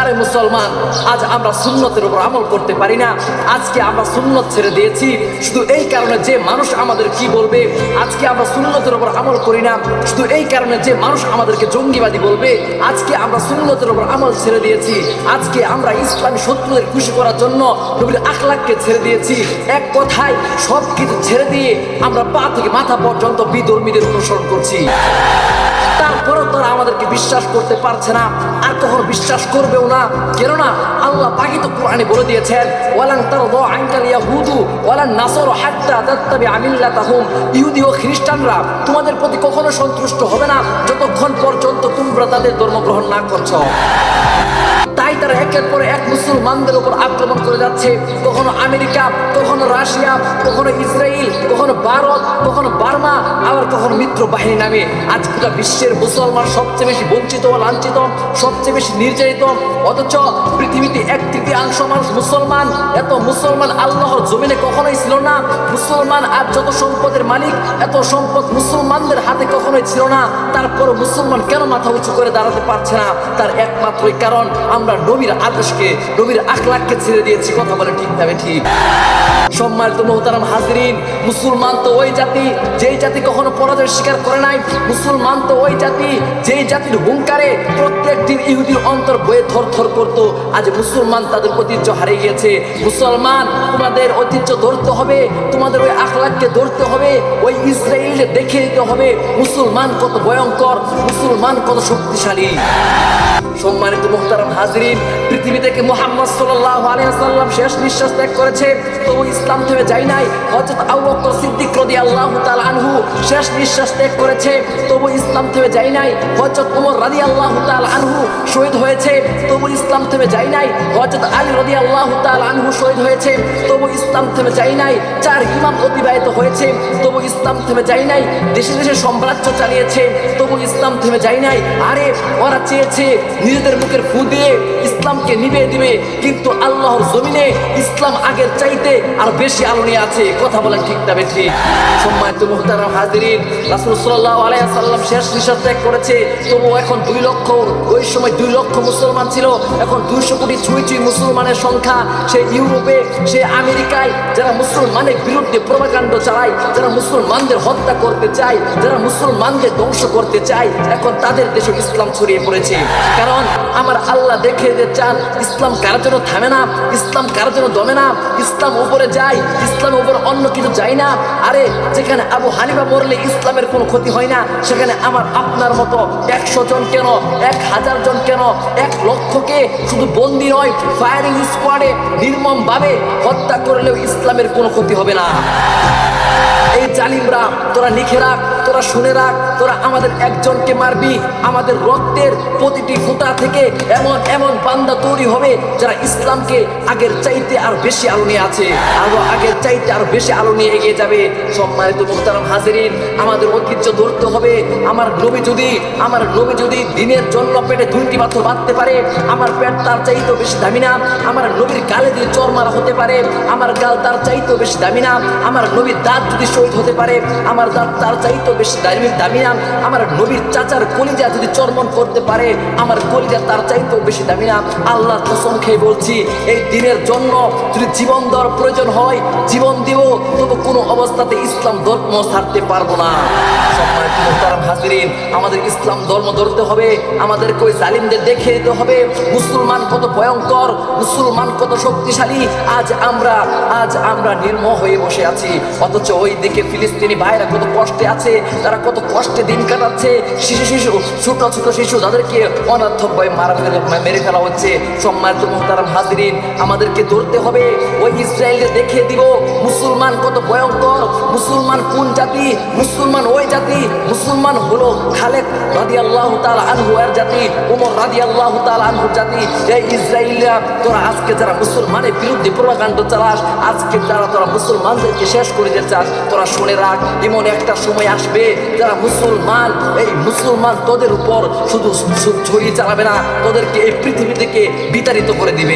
আরে মুসলমান, আজ আমরা সুন্নতের উপর আমল করতে পারি না। আজকে আমরা সুন্নত ছেড়ে দিয়েছি। শুধু এই কারণে যে মানুষ আমাদের কি বলবে, আজকে আমরা সুন্নতের উপর আমল করি না। শুধু এই কারণে যে মানুষ আমাদেরকে জঙ্গিবাদী বলবে, আজকে আমরা সুন্নতের উপর আমল ছেড়ে দিয়েছি। আজকে আমরা ইসলামী শত্রুদের খুশি করার জন্য নবীর আখলাককে ছেড়ে দিয়েছি। এক কথায় সব কিছু ছেড়ে দিয়ে আমরা পা থেকে মাথা পর্যন্ত বিধর্মীদের অনুসরণ করছি। তারপরেও তারা আমাদেরকে বিশ্বাস করতে পারছে না, আর কখনো বিশ্বাস করবেও না। কেননা আল্লাহ পাকি তো কোরআনে বলে দিয়েছেন, ওয়ালান তার দ আঙ্কাল ইয়াহুদু, ওয়ালান নাসর হাত্তা তাত্তাবি আমিল্লাতাহুম ইহুদি ও খ্রিস্টানরা তোমাদের প্রতি কখনো সন্তুষ্ট হবে না, যতক্ষণ পর্যন্ত তোমরা তাদের ধর্মগ্রহণ না করছ। মুসলমানদের উপর আক্রমণ করে যাচ্ছে। কখনো আমেরিকা, কখনো রাশিয়া, কখনো ইসরায়েল কখনো ভারত, কখনো বার্মা, আবার কখনো মিত্র বাহিনী নামে। আজ পুরো বিশ্বের মুসলমান সবচেয়ে বেশি বঞ্চিত, লাঞ্ছিত, সবচেয়ে বেশি নির্যাতিত, অথচ পৃথিবীতে এক তৃতীয়াংশ মানুষ মুসলমান। এত মুসলমান আল্লাহর জমিনে কখনোই ছিল না। মুসলমান আর যত সম্পদের মালিক, এত সম্পদ মুসলমানদের হাতে কখনোই ছিল না। তারপর মুসলমান কেন মাথা উঁচু করে দাঁড়াতে পারছে না? তার একমাত্রই কারণ, আমরা নবীর আদেশকে নবীর আখলাককে ছেড়ে দিয়েছি, কথা বলে ঠিক যাবে ঠিক। সম্মানিত মোহতারাম হাজরিন, মুসলমান তো ওই জাতি, যেই জাতি কখনো পরাজয় স্বীকার করে নাই, মুসলমান তো ওই জাতি, যেই জাতির হুঙ্কারে প্রত্যেকটির ইহুদির অন্তর বয়ে থর থর করতো, আজ মুসলমান তাদের ঐতিহ্য হারিয়ে গিয়েছে। মুসলমান, তোমাদের ঐতিহ্য ধরতে হবে, তোমাদের ওই আখলাককে ধরতে হবে, ওই ইসরায়েলকে দেখে দিতে হবে, মুসলমান কত ভয়ঙ্কর, মুসলমান কত শক্তিশালী। সম্মানিত মুহতারাম হাজরিন, পৃথিবী থেকে মোহাম্মদ সাল্লাহ আলিয়াল্লাম শেষ নিঃশ্বাস ত্যাগ করেছে, তবু ইসলাম থেকে যাই নাই। হজরত আবু বকর সিদ্দিক রদি আল্লাহ আনহু শেষ নিঃশ্বাস ত্যাগ করেছে, তবু ইসলাম থেকে যাই নাই। হজরত উমর রাদি আল্লাহ আনহু শহীদ হয়েছে, তবু ইসলাম থেকে যাই নাই। হজরত আলী রদি আল্লাহ আনহু শহীদ হয়েছে, তবু ইসলাম থেকে যাই নাই। চার ইমাম অতিবাহিত হয়েছে, তবু ইসলাম থেমে যাই নাই। দেশে দেশে সাম্রাজ্য চালিয়েছে, তবু ইসলাম থেমে যাই নাই। আরে, ওরা চেয়েছে নিজেদের মুখের ফু দিয়ে ইসলামকে নিবে দিবে। কিন্তু আল্লাহর জমিনে ইসলাম আগের চাইতে আর বেশি আলো নিয়ে আছে। কথা বলেন ঠিক তবে ঠিক সম্মানিত মুহতারাম হাজিরিন, রাসূল সাল্লাল্লাহু আলাইহি সাল্লাম শেষ নিঃশ্বাস ত্যাগ করেছে। তবু এখন দুই লক্ষ, ওই সময় দুই লক্ষ মুসলমান ছিল। এখন দুইশো কোটি ছুঁই ছুঁই মুসলমানের সংখ্যা। সে ইউরোপে, সে আমেরিকায়, যারা মুসলমানের বিরুদ্ধে প্রভাকাণ্ড চালায়, যারা মুসলমানদের হত্যা করতে চায়, যারা মুসলমানদের ধ্বংস করতে চায়, এখন তাদের দেশে ইসলাম ছড়িয়ে পড়েছে। কারণ আমার আল্লাহ দেখে যে চান, ইসলাম কার জন্য থামে না, ইসলাম কার জন্য দমে না, ইসলাম উপরে যায়, ইসলাম উপর অন্য কিছু যায় না। আরে, যেখানে আবু হানিফা মরলে ইসলামের কোনো ক্ষতি হয় না, সেখানে আমার আপনার মতো একশো জন কেন, এক হাজার জন কেন, এক লক্ষকে শুধু বন্দি নয় ফায়ারিং স্কোয়াডে নির্মমভাবে হত্যা করলেও ইসলামের কোনো ক্ষতি হবে না। এই জালিমরা, তোরা লিখে রাখ তোরা শুনে রাখ, তোরা আমাদের একজনকে মারবি। আমাদের রক্তের প্রতিটি ফোঁটা থেকে এমন এমন বান্দা তৈরি হবে যারা ইসলামকে আগের চাইতে আর বেশি আলো নিয়ে আছে। আরও আগের চাইতে আর বেশি আলো নিয়ে এগিয়ে যাবে। সম্মানিত মুখতারাম হাজিরিন, আমাদের ঐতিহ্য ধরতে হবে। আমার নবী যদি, আমার নবী যদি দিনের জন্য পেটে দুইটি পাথর বাঁধতে পারে, আমার পেট তার চাইতেও বেশি দামি না। আমার নবীর গালে যদি চর মারা হতে পারে, আমার গাল তার চাইতেও বেশি দামি না। আমার নবীর দাঁত যদি শহীদ হতে পারে, আমার দাঁত তার চাইতেও বেশি দামি দামি না। আমার নবীর চাচার কলিজা যদি চর্মন করতে পারে, আমার কলিজা তার চাইতেও বেশি দামি না। আল্লাহ কসম খেয়ে বলছি, এই দিনের জন্য যদি জীবন দর প্রয়োজন হয়, জীবন দিব তবু কোনো অবস্থাতে ইসলাম ধর্ম ছাড়তে পারব না। সম্মানিত মোহতারাম হাজিরিন, আমাদের ইসলাম ধর্ম ধরতে হবে, আমাদেরকে ওই জালিমদের দেখে দিতে হবে, মুসলমান কত ভয়ঙ্কর, মুসলমান কত শক্তিশালী, আজ আমরা আজ আমরা নির্মহ হয়ে বসে আছি, অথচ ওই দিকে ফিলিস্তিনি ভাইরা কত কষ্টে আছে, তারা কত কষ্টে দিন কাটাচ্ছে, শিশু শিশু, ছোট ছোট শিশু তাদেরকে অনর্থক ভয়ে মারা ফেলে মেরে ফেলা হচ্ছে। সম্মানিত মোহতারাম হাজিরিন, আমাদেরকে ধরতে হবে, ওই ইসরায়েলকে দেখিয়ে দিব, মুসলমান কত ভয়ঙ্কর, মুসলমান কোন জাতি, মুসলমান ওই জাতি মুসলমান হলো খালেদ রাদি আল্লাহ তাল আনহু এর জাতি, উমর রাদি আল্লাহ তাল আনহু জাতি। এই ইসরায়েলরা তোরা আজকে যারা মুসলমানের বিরুদ্ধে প্রকাণ্ড চালাস, আজকে যারা তোরা মুসলমানদেরকে শেষ করে দিতে চাস, তোরা শুনে রাখ, এমন একটা সময় আসবে যারা মুসলমান, এই মুসলমান তোদের উপর শুধু ছড়িয়ে চালাবে না, তোদেরকে এই পৃথিবী থেকে বিতাড়িত করে দিবে।